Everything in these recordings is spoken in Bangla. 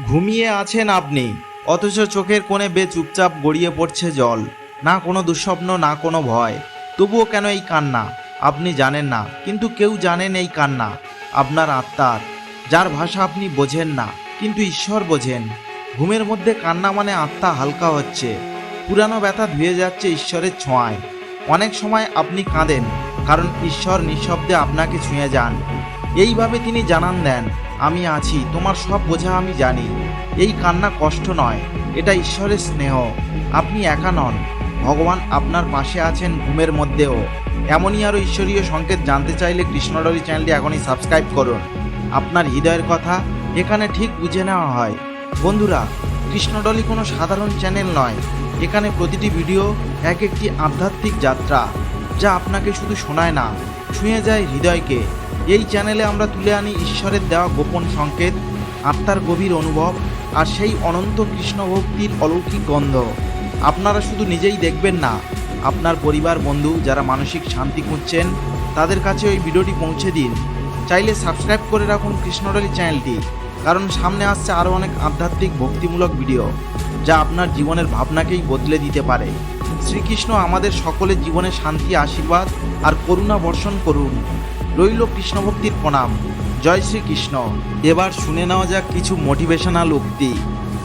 ঘুমিয়ে আছেন আপনি। অথচ চোখের কোণে বে চুপচাপ গড়িয়ে পড়ছে জল। না কোনো দুঃস্বপ্ন, না কোনো ভয়। তবুও কেন এই কান্না? আপনি জানেন না, কিন্তু কেউ জানেন এই কান্না। আপনার আত্মার, যার ভাষা আপনি বোঝেন না, কিন্তু ঈশ্বর বোঝেন। ঘুমের মধ্যে কান্না মানে আত্মা হালকা হচ্ছে। পুরানো ব্যথা ধুয়ে যাচ্ছে ঈশ্বরের ছোঁয়ায়। অনেক সময় আপনি কাঁদেন, কারণ ঈশ্বর নিঃশব্দে আপনাকে ছুঁয়ে যান। এইভাবে তিনি জানান দেন আমি আছি, তোমার সব বোঝা আমি জানি। এই কান্না কষ্ট নয়, এটা ঈশ্বরের স্নেহ। আপনি একা নন, ভগবান আপনার পাশে আছেন ঘুমের মধ্যেও। এমনই আরও ঈশ্বরীয় সংকেত জানতে চাইলে কৃষ্ণডলি চ্যানেলটি এখনই সাবস্ক্রাইব করুন। আপনার হৃদয়ের কথা এখানে ঠিক বুঝে নেওয়া হয়। বন্ধুরা কৃষ্ণডলি কোনো সাধারণ চ্যানেল নয়। এখানে প্রতিটি ভিডিও এক একটি আধ্যাত্মিক যাত্রা, যা আপনাকে শুধু শোনায় না, ছুঁয়ে যায় হৃদয়কে। এই চ্যানেলে আমরা তুলে আনি ঈশ্বরের দেওয়া গোপন সংকেত, আত্মার গভীর অনুভব আর সেই অনন্ত কৃষ্ণ ভক্তির অলৌকিক গন্ধ। আপনারা শুধু নিজেই দেখবেন না, আপনার পরিবার, বন্ধু যারা মানসিক শান্তি খুঁজছেন, তাদের কাছে ওই ভিডিওটি পৌঁছে দিন। চাইলে সাবস্ক্রাইব করে রাখুন কৃষ্ণডলি চ্যানেলটি, কারণ সামনে আসছে আরও অনেক আধ্যাত্মিক ভক্তিমূলক ভিডিও, যা আপনার জীবনের ভাবনাকেই বদলে দিতে পারে। শ্রীকৃষ্ণ আমাদের সকলের জীবনে শান্তি, আশীর্বাদ আর করুণা বর্ষণ করুন। রইল কৃষ্ণভক্তির প্রণাম। জয় শ্রীকৃষ্ণ। এবার শুনে নেওয়া যাক কিছু মোটিভেশনাল উক্তি।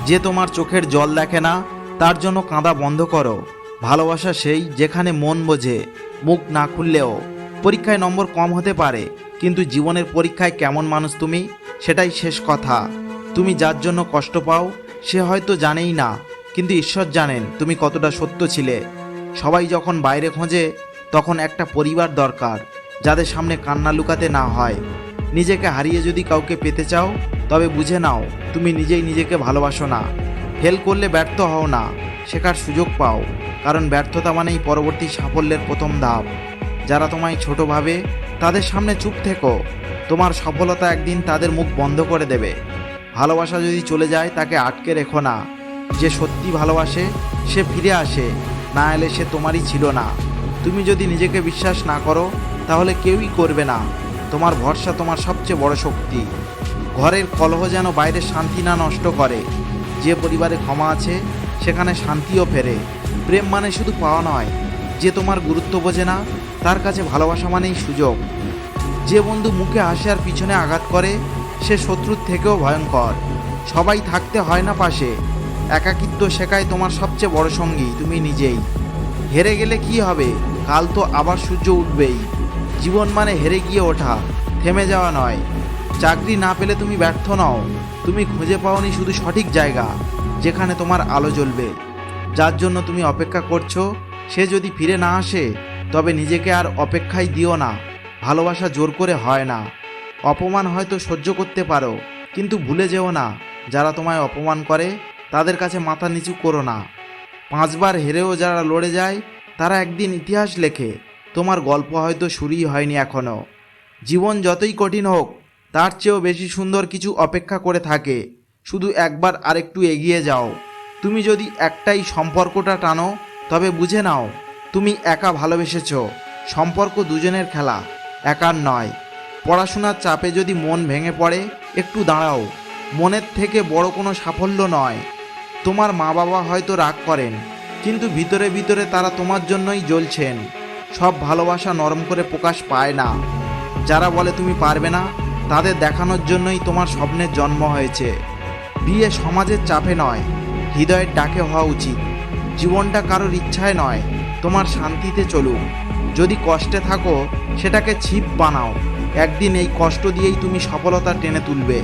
যে তোমার চোখের জল দেখে না, তার জন্য কাঁদা বন্ধ করো। ভালোবাসা সেই যেখানে মন বোঝে, মুখ না খুললেও। পরীক্ষায় নম্বর কম হতে পারে, কিন্তু জীবনের পরীক্ষায় কেমন মানুষ তুমি, সেটাই শেষ কথা। তুমি যার জন্য কষ্ট পাও, সে হয়তো জানেই না, কিন্তু ঈশ্বর জানেন তুমি কতটা সত্য ছিলে। সবাই যখন বাইরে খোঁজে, তখন একটা পরিবার দরকার। যাদের সামনে কান্না লুকাতে না হয়। নিজেকে হারিয়ে যদি কাউকে পেতে চাও, তবে বুঝে নাও, তুমি নিজেই নিজেকে ভালোবাসো না। ফেল করলে ব্যর্থ হও না, শেখার সুযোগ পাও, কারণ ব্যর্থতা মানেই পরবর্তী সাফল্যের প্রথম ধাপ। যারা তোমায় ছোট ভাবে, তাদের সামনে চুপ থেকো। তোমার সফলতা একদিন তাদের মুখ বন্ধ করে দেবে। ভালোবাসা যদি চলে যায়, তাকে আটকে রেখো না। যে সত্যি ভালোবাসে, সে ফিরে আসে, না এলে সে তোমারই ছিল না। তুমি যদি নিজেকে বিশ্বাস না করো তাহলে কেউই করবে না। তোমার ভরসা তোমার সবচেয়ে বড় শক্তি। ঘরের কলহ যেন বাইরের শান্তি না নষ্ট করে। যে পরিবারে ক্ষমা আছে, সেখানে শান্তিও ফেরে। প্রেম মানে শুধু পাওয়া নয়, যে তোমার গুরুত্ব বোঝে না, তার কাছে ভালোবাসা মানেই সুযোগ। যে বন্ধু মুখে হাসে আর পিছনে আঘাত করে, সে শত্রুর থেকেও ভয়ঙ্কর। সবাই থাকতে হয় না পাশে। একাকিত্ব শেখায় তোমার সবচেয়ে বড় সঙ্গী, তুমি নিজেই। হেরে গেলে কি হবে? কাল তো আবার সূর্য উঠবেই। জীবন মানে হেরে গিয়ে ওঠা, থেমে যাওয়া নয়। চাকরি না পেলে তুমি ব্যর্থ নও। তুমি খুঁজে পাওনি শুধু সঠিক জায়গা, যেখানে তোমার আলো জ্বলবে। যার জন্য তুমি অপেক্ষা করছ, সে যদি ফিরে না আসে, তবে নিজেকে আর অপেক্ষায় দিও না। ভালোবাসা জোর করে হয় না। অপমান হয়তো সহ্য করতে পারো, কিন্তু ভুলে যেও না। যারা তোমায় অপমান করে, তাদের কাছে মাথা নিচু করো না। পাঁচবার হেরেও যারা লড়ে যায়, তারা একদিন ইতিহাস লেখে। তোমার গল্প হয়তো শুরুই হয়নি এখনও জীবন যতই কঠিন হোক, তার চেয়েও বেশি সুন্দর কিছু অপেক্ষা করে থাকে। শুধু একবার আরেকটু এগিয়ে যাও। তুমি যদি একটাই সম্পর্কটা টানো, তবে বুঝে নাও, তুমি একা ভালোবেসেছ। সম্পর্ক দুজনের খেলা, একার নয়। পড়াশোনার চাপে যদি মন ভেঙে পড়ে, একটু দাঁড়াও। মনের থেকে বড় কোনো সাফল্য নয়। তোমার মা বাবা হয়তো রাগ করেন, কিন্তু ভিতরে ভিতরে তারা তোমার জন্যই জ্বলছেন। সব ভালোবাসা নরম করে প্রকাশ পায় না। যারা বলে তুমি পারবে না, তাদের দেখানোর জন্যই তোমার স্বপ্নের জন্ম হয়েছে। বিয়ে সমাজের চাপে নয়, হৃদয়ের ডাকে হওয়া উচিত। জীবনটা কারোর ইচ্ছায় নয়, তোমার শান্তিতে চলুক। যদি কষ্টে থাকো, সেটাকে ছিপ বানাও। একদিন এই কষ্ট দিয়েই তুমি সফলতা টেনে তুলবে।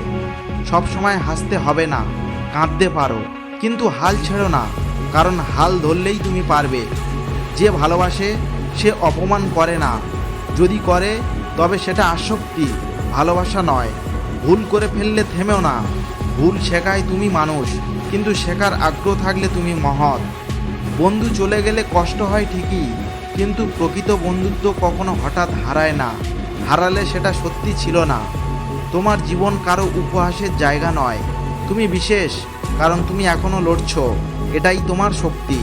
সব সময় হাসতে হবে না, কাঁদতে পারো। কিন্তু হাল ছেড়ো না, কারণ হাল ধরলেই তুমি পারবে। যে ভালোবাসে সে অপমান করে না। যদি করে, তবে সেটা আসক্তি, ভালোবাসা নয়। ভুল করে ফেললে থেমেও না। ভুল শেখায় তুমি মানুষ, কিন্তু শেখার আগ্রহ থাকলে তুমি মহৎ। বন্ধু চলে গেলে কষ্ট হয় ঠিকই, কিন্তু প্রকৃত বন্ধুত্ব কখনো হঠাৎ হারায় না। হারালে সেটা সত্যি ছিল না। তোমার জীবন কারও উপহাসের জায়গা নয়। তুমি বিশেষ, কারণ তুমি এখনও লড়ছো। এটাই তোমার শক্তি।